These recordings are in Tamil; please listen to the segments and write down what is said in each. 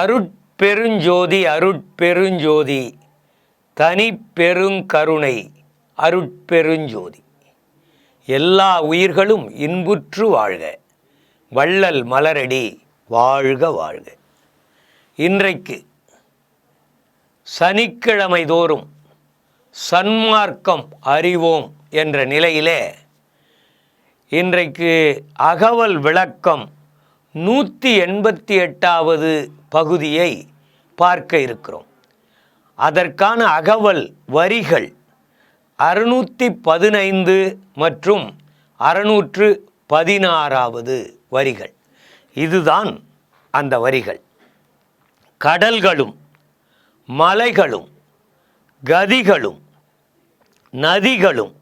அருட்பெருஞ்சோதி அருட்பெருஞ்சோதி தனி பெருங்கருணை அருட்பெருஞ்சோதி. எல்லா உயிர்களும் இன்புற்று வாழ்க வள்ளல் மலரடி வாழ்க வாழ்க. இன்றைக்கு சனிக்கிழமை தோறும் சன்மார்க்கம் அறிவோம் என்ற நிலையிலே இன்றைக்கு அகவல் விளக்கம் நூற்றி எண்பத்தி எட்டாவது பகுதியை பார்க்க இருக்கிறோம். அதற்கான அகவல் வரிகள் அறுநூற்றி பதினைந்து மற்றும் அறுநூற்று பதினாறாவது வரிகள். இதுதான் அந்த வரிகள். கடல்களும் மலைகளும் கதிகளும் நதிகளும்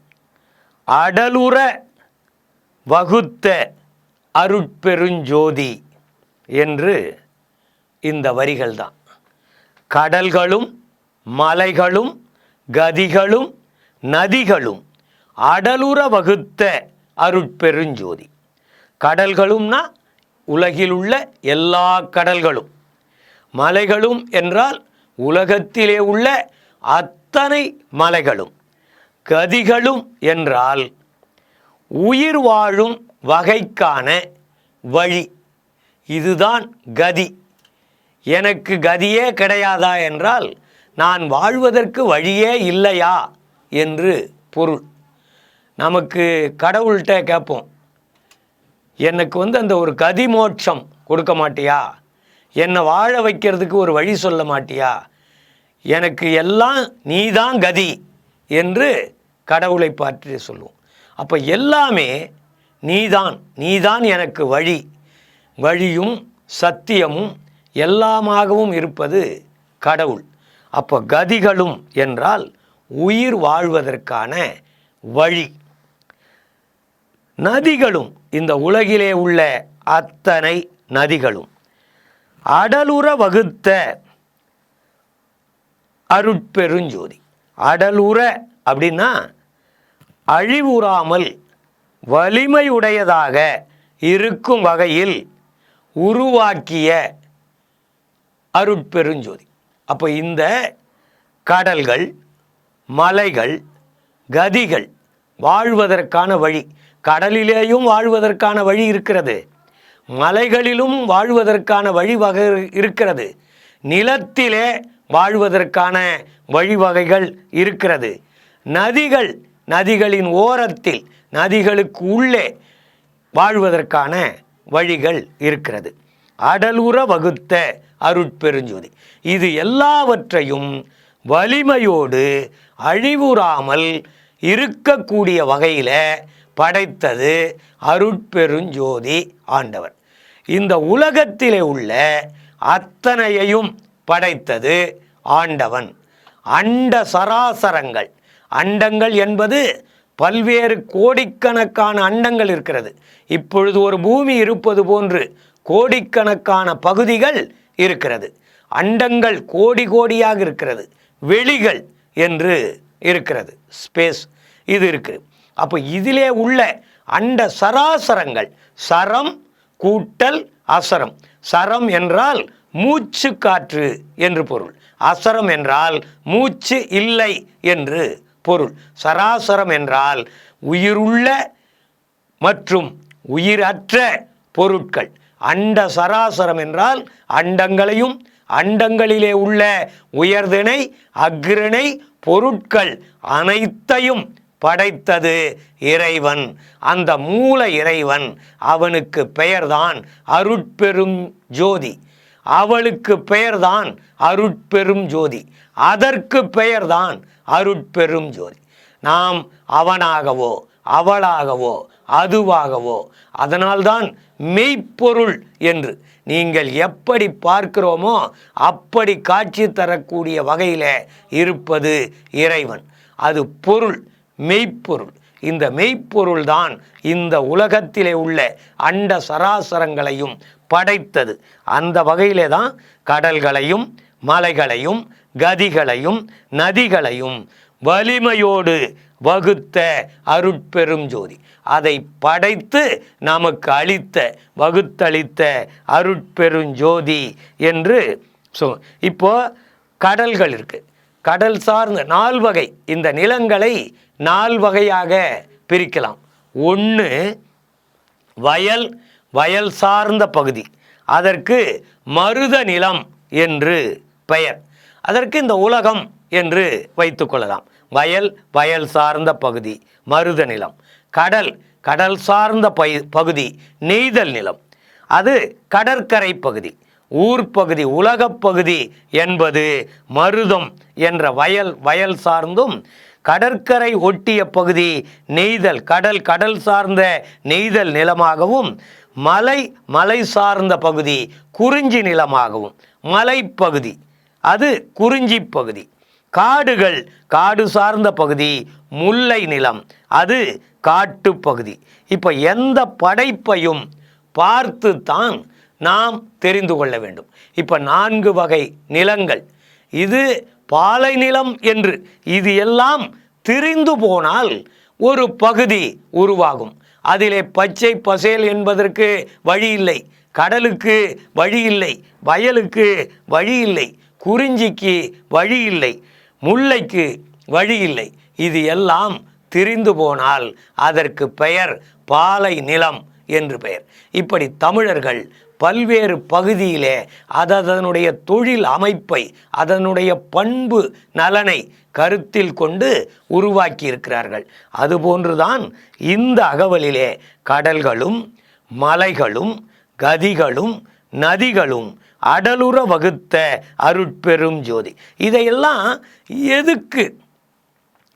அடலுற வகுத்த அருட்பெருஞ்சோதி என்று இந்த வரிகள் தான் கடல்களும் மலைகளும் கதிகளும் நதிகளும் அடலுற வகுத்த அருட்பெருஞ்சோதி. கடல்களும்னா உலகில் உள்ள எல்லா கடல்களும். மலைகளும் என்றால் உலகத்திலே உள்ள அத்தனை மலைகளும். கதிகளும் என்றால் உயிர் வாழும் வகைக்கான வழி. இதுதான் கதி. எனக்கு கதியே கிடையாதா என்றால் நான் வாழ்வதற்கு வழியே இல்லையா என்று பொருள். நமக்கு கடவுள்கிட்ட கேட்போம் எனக்கு வந்து அந்த ஒரு கதி மோட்சம் கொடுக்க மாட்டியா? என்னை வாழ வைக்கிறதுக்கு ஒரு வழி சொல்ல மாட்டியா? எனக்கு எல்லாம் நீதான் கதி என்று கடவுளை பற்றி சொல்லுவோம். அப்போ எல்லாமே நீதான் நீதான் எனக்கு வழி. வழியும் சத்தியமும் எல்லாமாகவும் இருப்பது கடவுள். அப்போ கதிகளும் என்றால் உயிர் வாழ்வதற்கான வழி. நதிகளும் இந்த உலகிலே உள்ள அத்தனை நதிகளும். அடலுற வகுத்த அருட்பெருஞ்சோதி. அடலுற அப்படின்னா அழிவுறாமல் வலிமையுடையதாக இருக்கும் வகையில் உருவாக்கிய அருட்பெருஞ்சோதி. அப்போ இந்த கடல்கள் மலைகள் கதிகள் வாழ்வதற்கான வழி கடலிலேயும் வாழ்வதற்கான வழி இருக்கிறது. மலைகளிலும் வாழ்வதற்கான வழிவகை இருக்கிறது. நிலத்திலே வாழ்வதற்கான வழிவகைகள் இருக்கிறது. நதிகள் நதிகளின் ஓரத்தில் நதிகளுக்கு உள்ளே வாழ்வதற்கான வழிகள் இருக்கிறது. அடலுற வகுத்த அருட்பெருஞ்சோதி. இது எல்லாவற்றையும் வலிமையோடு அழிவுறாமல் இருக்கக்கூடிய வகையில் படைத்தது அருட்பெருஞ்சோதி ஆண்டவர். இந்த உலகத்திலே உள்ள அத்தனையையும் படைத்தது ஆண்டவன். அண்ட சராசரங்கள் அண்டங்கள் என்பது பல்வேறு கோடிக்கணக்கான அண்டங்கள் இருக்கிறது. இப்பொழுது ஒரு பூமி இருப்பது போன்று கோடிக்கணக்கான பகுதிகள் இருக்கிறது. அண்டங்கள் கோடி கோடியாக இருக்கிறது. வெளிகள் என்று இருக்கிறது. ஸ்பேஸ் இது இருக்குது அப்போ இதிலே உள்ள அண்ட சராசரங்கள் சரம் கூட்டல் அசரம். சரம் என்றால் மூச்சு காற்று என்று பொருள். அசரம் என்றால் மூச்சு இல்லை என்று பொருள். சராசரம் என்றால் உயிருள்ள மற்றும் உயிரற்ற பொருட்கள். அண்ட சராசரம் என்றால் அண்டங்களையும் அண்டங்களிலே உள்ள உயர்திணை அக்ரிணை பொருட்கள் அனைத்தையும் படைத்தது இறைவன். அந்த மூல இறைவன் அவனுக்கு பெயர்தான் அருட்பெரும் ஜோதி. அவளுக்கு பெயர்தான் அருட்பெரும் ஜோதி. அதற்கு பெயர்தான் அருட்பெரும் ஜோதி. நாம் அவனாகவோ அவளாகவோ அதுவாகவோ அதனால்தான் மெய்ப்பொருள் என்று நீங்கள் எப்படி பார்க்கிறோமோ அப்படி காட்சி தரக்கூடிய வகையில் இருப்பது இறைவன். அது பொருள் மெய்ப்பொருள். இந்த மெய்ப்பொருள் தான் இந்த உலகத்திலே உள்ள அண்ட சராசரங்களையும் படைத்தது. அந்த வகையிலே தான் கடல்களையும் மலைகளையும் கதிகளையும் நதிகளையும் வலிமையோடு வகுத்த அருட்பெரும் ஜோதி. அதை படைத்து நமக்கு அளித்த வகுத்தளித்த அருட்பெருஞ்சோதி என்று சொ இப்போ கடல்கள் இருக்குது கடல் சார்ந்த நால்வகை இந்த நிலங்களை நால் வகையாக பிரிக்கலாம். ஒன்று வயல் வயல் சார்ந்த பகுதி. அதற்கு மருத நிலம் என்று பெயர். அதற்கு இந்த உலகம் என்று வைத்துக்கொள்ளலாம் வயல் வயல் சார்ந்த பகுதி மருத நிலம். கடல் கடல் சார்ந்த பை பகுதி நெய்தல் நிலம். அது கடற்கரை பகுதி. ஊர் பகுதி என்பது மருதம் என்ற வயல் வயல் சார்ந்தும் கடற்கரை ஒட்டிய பகுதி நெய்தல் கடல் கடல் சார்ந்த நெய்தல் நிலமாகவும் மலை மலை சார்ந்த பகுதி குறிஞ்சி நிலமாகவும் மலைப்பகுதி. அது குறிஞ்சி பகுதி. காடுகள் காடு சார்ந்த பகுதி முல்லை நிலம். அது காட்டு பகுதி. இப்போ எந்த படைப்பையும் பார்த்து தான் நாம் தெரிந்து கொள்ள வேண்டும். இப்போ நான்கு வகை நிலங்கள். இது பாலை நிலம் என்று இது எல்லாம் திரிந்து போனால் ஒரு பகுதி உருவாகும். அதிலே பச்சை பசேல் என்பதற்கு வழி இல்லை. கடலுக்கு வழி இல்லை. வயலுக்கு வழி இல்லை. குறிஞ்சிக்கு வழி இல்லை முல்லைக்கு வழி இல்லை. இது எல்லாம் திரிந்து போனால் அதற்கு பெயர் பாலை நிலம் என்று பெயர். இப்படி தமிழர்கள் பல்வேறு பகுதியிலே அதனுடைய தொழில் அமைப்பை அதனுடைய பண்பு நலனை கருத்தில் கொண்டு உருவாக்கி இருக்கிறார்கள் அதுபோன்றுதான் இந்த அகவலிலே கடல்களும் மலைகளும் கதிகளும் நதிகளும் அடலுற வகுத்த அருட்பெரும் ஜோதி. இதையெல்லாம் எதுக்கு?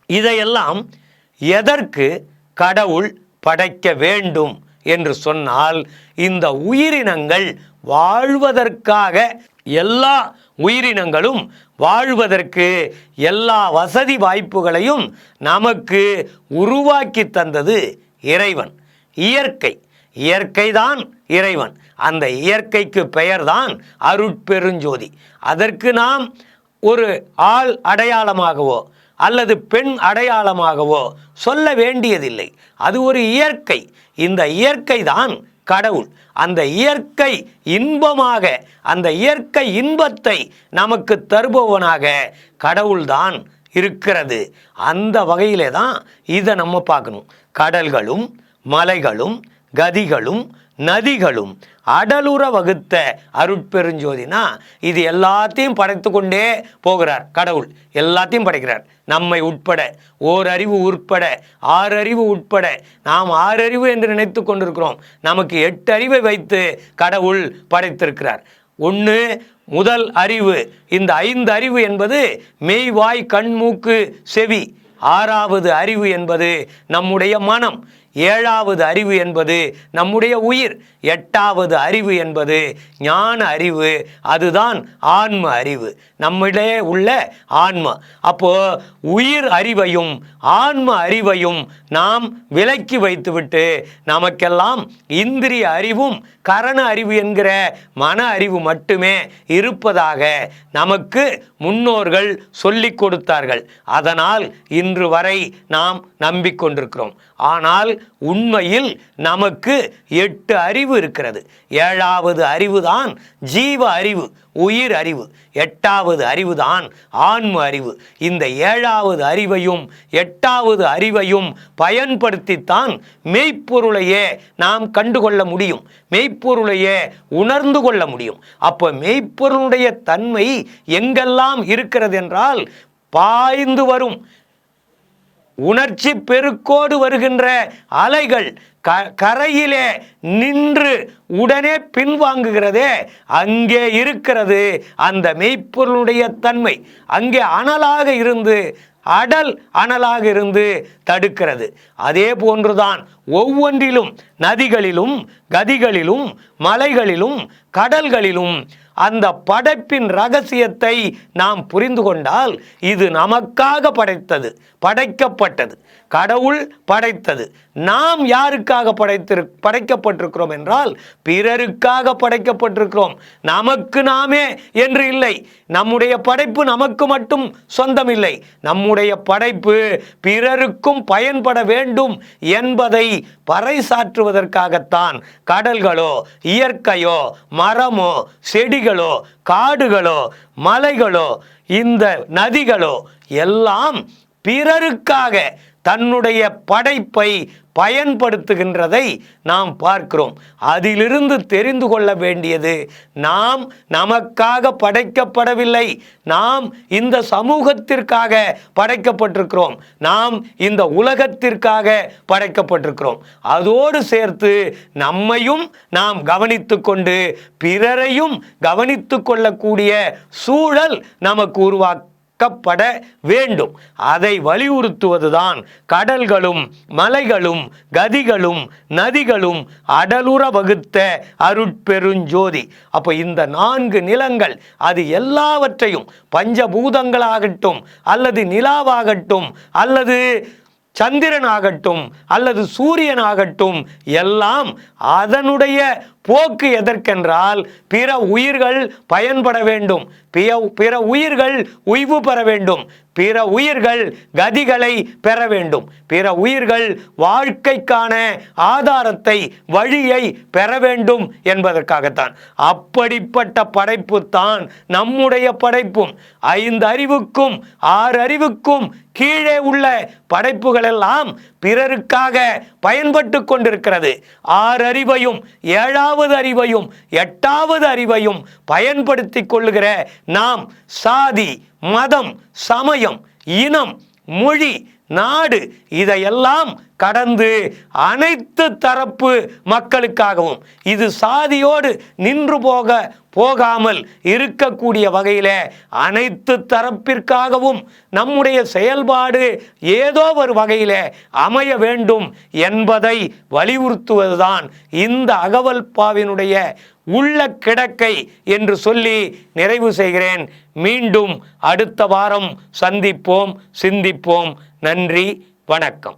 இதையெல்லாம் எதற்கு கடவுள் படைக்க வேண்டும் என்று சொன்னால் இந்த உயிரினங்கள் வாழ்வதற்காக எல்லா உயிரினங்களும் வாழ்வதற்கு எல்லா வசதி வாய்ப்புகளையும் நமக்கு உருவாக்கி தந்தது இறைவன். இயற்கை. இயற்கைதான் இறைவன். அந்த இயற்கைக்கு பெயர்தான் அருட்பெருஞ்சோதி. அதற்கு நாம் ஒரு ஆள் அடையாளமாகவோ அல்லது பெண் அடையாளமாகவோ சொல்ல வேண்டியதில்லை. அது ஒரு இயற்கை. இந்த இயற்கை தான் கடவுள். அந்த இயற்கை இன்பமாக அந்த இயற்கை இன்பத்தை நமக்கு தருபவனாக கடவுள்தான் இருக்கிறது. அந்த வகையிலே தான் இதை நம்ம பார்க்கணும். கடல்களும் மலைகளும் கதிகளும் நதிகளும் அடலுற வகுத்த அருட்பெருஞ்சோதினா இது எல்லாத்தையும் படைத்து கொண்டே போகிறார் கடவுள். எல்லாத்தையும் படைக்கிறார். நம்மை உட்பட ஓர் அறிவு உட்பட ஆறறிவு உட்பட நாம் ஆறறிவு என்று நினைத்து கொண்டிருக்கிறோம். நமக்கு எட்டு அறிவை வைத்து கடவுள் படைத்திருக்கிறார். ஒன்று முதல் அறிவு. இந்த ஐந்து அறிவு என்பது மெய்வாய் கண் மூக்கு செவி. ஆறாவது அறிவு என்பது நம்முடைய மனம். ஏழாவது அறிவு என்பது நம்முடைய உயிர். எட்டாவது அறிவு என்பது ஞான அறிவு. அதுதான் ஆன்ம அறிவு. நம்மிடையே உள்ள ஆன்ம. அப்போ உயிர் அறிவையும் ஆன்ம அறிவையும் நாம் விலக்கி வைத்துவிட்டு நமக்கெல்லாம் இந்திரிய அறிவும் கரண அறிவு என்கிற மன அறிவு மட்டுமே இருப்பதாக நமக்கு முன்னோர்கள் சொல்லிக் கொடுத்தார்கள். அதனால் இன்று வரை நாம் நம்பிக்கொண்டிருக்கிறோம். ஆனால் உண்மையில் நமக்கு எட்டு அறிவு இருக்கிறது. ஏழாவது அறிவுதான் ஜீவ அறிவு. உயிர் அறிவு எட்டாவது அறிவுதான் ஆன்ம அறிவு. இந்த ஏழாவது அறிவையும் எட்டாவது அறிவையும் பயன்படுத்தித்தான் மெய்ப்பொருளையே நாம் கண்டுகொள்ள முடியும். மெய்ப்பொருளையே உணர்ந்து கொள்ள முடியும். அப்போ மெய்ப்பொருளுடைய தன்மை எங்கெல்லாம் இருக்கிறது என்றால் பாய்ந்து வரும். உணர்ச்சி பெருக்கோடு வருகின்ற அலைகள் க கரையிலே நின்று உடனே பின்வாங்குகிறதே அங்கே இருக்கிறது அந்த மெய்ப்பொருளுடைய தன்மை. அங்கே அனலாக இருந்து அடல் அனலாக இருந்து தடுக்கிறது. அதே போன்றுதான் ஒவ்வொன்றிலும் நதிகளிலும் கதிகளிலும் மலைகளிலும் கடல்களிலும் அந்த படைப்பின் ரகசியத்தை நாம் புரிந்து கொண்டால் இது நமக்காக படைத்தது படைக்கப்பட்டது. கடவுள் படைத்தது. நாம் யாருக்காக படைத்திரு படைக்கப்பட்டிருக்கிறோம் என்றால் பிறருக்காக படைக்கப்பட்டிருக்கிறோம். நமக்கு நாமே என்று இல்லை. நம்முடைய படைப்பு நமக்கு மட்டும் சொந்தம் இல்லை நம்முடைய படைப்பு பிறருக்கும் பயன்பட வேண்டும் என்பதை பறைசாற்றுவதற்காகத்தான் கடல்களோ இயற்கையோ மரமோ செடி வழிகளோ காடுகளோ மலைகளோ இந்த நதிகளோ எல்லாம் பிறருக்காக தன்னுடைய படைப்பை பயன்படுத்துகின்றதை நாம் பார்க்கிறோம். அதிலிருந்து தெரிந்து கொள்ள வேண்டியது நாம் நமக்காக படைக்கப்படவில்லை. நாம் இந்த சமூகத்திற்காக படைக்கப்பட்டிருக்கிறோம். நாம் இந்த உலகத்திற்காக படைக்கப்பட்டிருக்கிறோம். அதோடு சேர்த்து நம்மையும் நாம் கவனித்து கொண்டு பிறரையும் கவனித்து கொள்ளக்கூடிய சூழல் நமக்கு உருவாக்க காக்கப்பட வேண்டும். அதை வலியுறுத்துவதுதான் கடல்களும் மலைகளும் கதிகளும் நதிகளும் அடலுற வகுத்த அருட்பெருஞ்சோதி. அப்போ இந்த நான்கு நிலங்கள் அது எல்லாவற்றையும் பஞ்சபூதங்களாகட்டும் அல்லது நிலாவாகட்டும் அல்லது சந்திரனாகட்டும் அல்லது சூரியனாகட்டும் எல்லாம் அதனுடைய போக்கு எதற்கென்றால் பிற உயிர்கள் பயன்பட வேண்டும். பிற பிற உயிர்கள் உய்வு பெற வேண்டும். பிற உயிர்கள் கதிகளை பெற வேண்டும். பிற உயிர்கள் வாழ்க்கைக்கான ஆதாரத்தை வழியை பெற வேண்டும் என்பதற்காகத்தான். அப்படிப்பட்ட படைப்பு தான் நம்முடைய படைப்பும். ஐந்து அறிவுக்கும் ஆறு அறிவுக்கும் கீழே உள்ள படைப்புகள் எல்லாம் பிறருக்காக பயன்பட்டு கொண்டிருக்கிறது. ஆறு அறிவையும் ஏழாம் ஏழாவது அறிவையும் எட்டாவது அறிவையும் பயன்படுத்தி கொள்ளுகிற நாம் சாதி மதம் சமயம் இனம் மொழி நாடு இதையெல்லாம் கடந்து அனைத்து தரப்பு மக்களுக்காகவும் இது சாதியோடு நின்று போக போகாமல் இருக்கக்கூடிய வகையில் அனைத்து தரப்பிற்காகவும் நம்முடைய செயல்பாடு ஏதோ ஒரு வகையில் அமைய வேண்டும் என்பதை வலியுறுத்துவதுதான் இந்த அகவல்பாவினுடைய உள்ள கிடக்கை என்று சொல்லி நிறைவு செய்கிறேன். மீண்டும் அடுத்த வாரம் சந்திப்போம் சிந்திப்போம். நன்றி வணக்கம்.